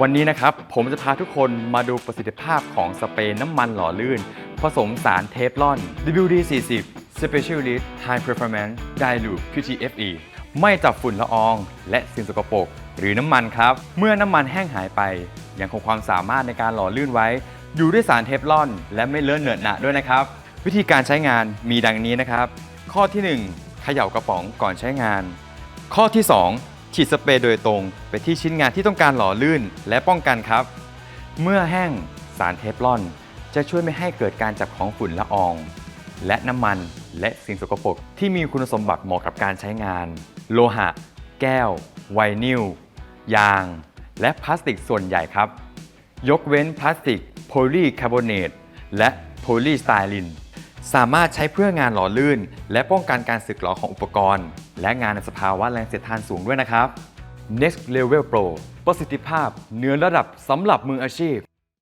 วันนี้นะครับผมจะพาทุกคนมาดูประสิทธิภาพของสเปรย์น้ำมันหล่อลื่น ผสมสารเทฟลอน WD-40 Specialist High Performance Dilute PTFE ไม่จับฝุ่นละออง และสิ่งสกปรกหรือน้ำมันครับ เมื่อน้ำมันแห้งหายไป ยังคงความสามารถในการหล่อลื่นไว้ อยู่ด้วยสารเทฟลอน และไม่เลอะเหนอะหนะด้วยนะครับ วิธีการใช้งานมีดังนี้นะครับ ข้อที่ 1 เขย่ากระป๋องก่อนใช้งาน ข้อที่ 2 ฉีดสเปรย์โดยตรง ไปที่ชิ้นงานที่ต้องการหล่อลื่นและป้องกันครับ เมื่อแห้งสารเทฟลอน จะช่วยไม่ให้เกิดการจับของฝุ่นละออง และน้ำมันและสิ่งสกปรกที่มีคุณสมบัติเหมาะกับการใช้งาน โลหะ แก้ว ไวนิล ยาง และพลาสติกส่วนใหญ่ครับ ยกเว้นพลาสติก โพลีคาร์บอเนตและโพลีสไตรีน สามารถใช้เพื่องานหล่อลื่น และป้องกันการสึกหรอของอุปกรณ์ และงานในสภาวะแรงเสียดทานสูงด้วยนะครับ Next Level Pro ประสิทธิภาพเหนือระดับสำหรับมืออาชีพ